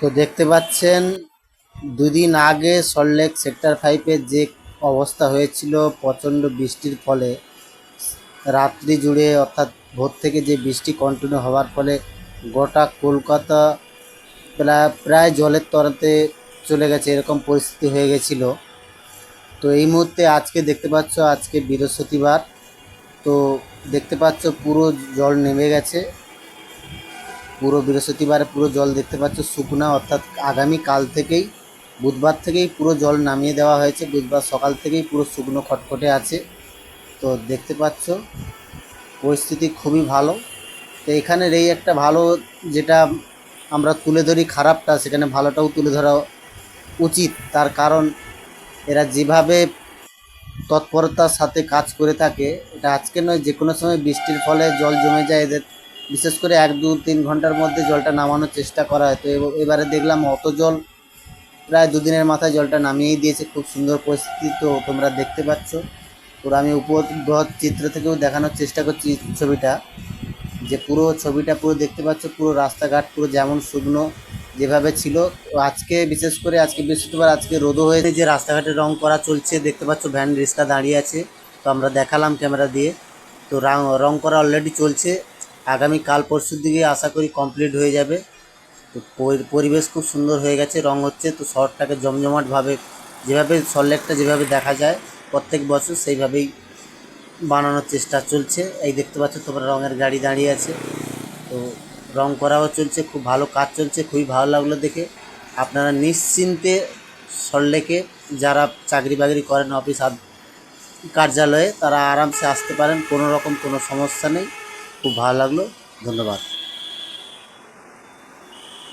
তো দেখতে পাচ্ছেন, দুদিন আগে সল্টলেক সেক্টর ফাইভের যে অবস্থা হয়েছিল, প্রচণ্ড বৃষ্টির ফলে, রাত্রি জুড়ে, অর্থাৎ ভোর থেকে যে বৃষ্টি কন্টিনিউ হওয়ার ফলে, গোটা কলকাতা প্রায় প্রায় জলের তলাতে চলে গেছে, এরকম পরিস্থিতি হয়ে গেছিল। তো এই মুহূর্তে আজকে দেখতে পাচ্ছ, আজকে বৃহস্পতিবার। তো দেখতে পাচ্ছ, পুরো জল নেমে গেছে। পুরো বৃহস্পতিবারে পুরো জল দেখতে পাচ্ছ, শুকনা, অর্থাৎ আগামী কাল থেকেই, বুধবার থেকেই পুরো জল নামিয়ে দেওয়া হয়েছে, বুধবার সকাল থেকেই পুরো শুকনো খটখটে আছে। তো দেখতে পাচ্ছ, পরিস্থিতি খুবই ভালো। তো এখানের এই একটা ভালো যেটা আমরা তুলে ধরি খারাপটা, সেখানে ভালোটাও তুলে ধরা উচিত। তার কারণ, এরা যেভাবে তৎপরতার সাথে কাজ করে থাকে, এটা আজকে নয় যে কোনো সময় বৃষ্টির ফলে জল জমে যায়, এদের বিশেষ করে এক, দু, তিন ঘণ্টার মধ্যে জলটা নামানোর চেষ্টা করা হয়। তো এব- এবারে দেখলাম অত জল প্রায় দুদিনের মাথায় জলটা নামিয়েই দিয়েছে। খুব সুন্দর পরিস্থিতি তো তোমরা দেখতে পাচ্ছ। পুরো আমি উপগ্রহ চিত্র থেকেও দেখানোর চেষ্টা করছি ছবিটা। যে পুরো ছবিটা পুরো দেখতে পাচ্ছ, পুরো রাস্তাঘাট পুরো যেমন শুকনো যেভাবে ছিল। আজকে বিশেষ করে আজকে বৃহস্পতিবার, আজকে রোদও হয়েছে। যে রাস্তাঘাটে রং করা চলছে, দেখতে পাচ্ছ ভ্যান রিক্সা দাঁড়িয়ে আছে। তো আমরা দেখালাম ক্যামেরা দিয়ে। তো রং রং করা অলরেডি চলছে। আগামী কাল পরশুর দিকে আশা করি কমপ্লিট হয়ে যাবে। তো পরি- পরিবেশ খুব সুন্দর হয়ে গেছে, রং হচ্ছে, তো শহরটাকে জমজমাটভাবে যেভাবে সল্লেকটা যেভাবে দেখা যায়, প্রত্যেক বছর সেইভাবেই বানানোর চেষ্টা চলছে। এই দেখতে পাচ্ছ তোমরা রঙের গাড়ি দাঁড়িয়ে আছে। তো রং করাও চলছে, খুব ভালো কাজ চলছে, খুবই ভালো লাগল দেখে। আপনারা নিশ্চিন্তে সল্লেকে যারা চাকরি বাকরি করেন, অফিস কার্যালয়ে, তারা আরামসে আসতে পারেন, কোনো রকম কোনো সমস্যা নেই। খুব ভালো লাগল ধন্যবাদ।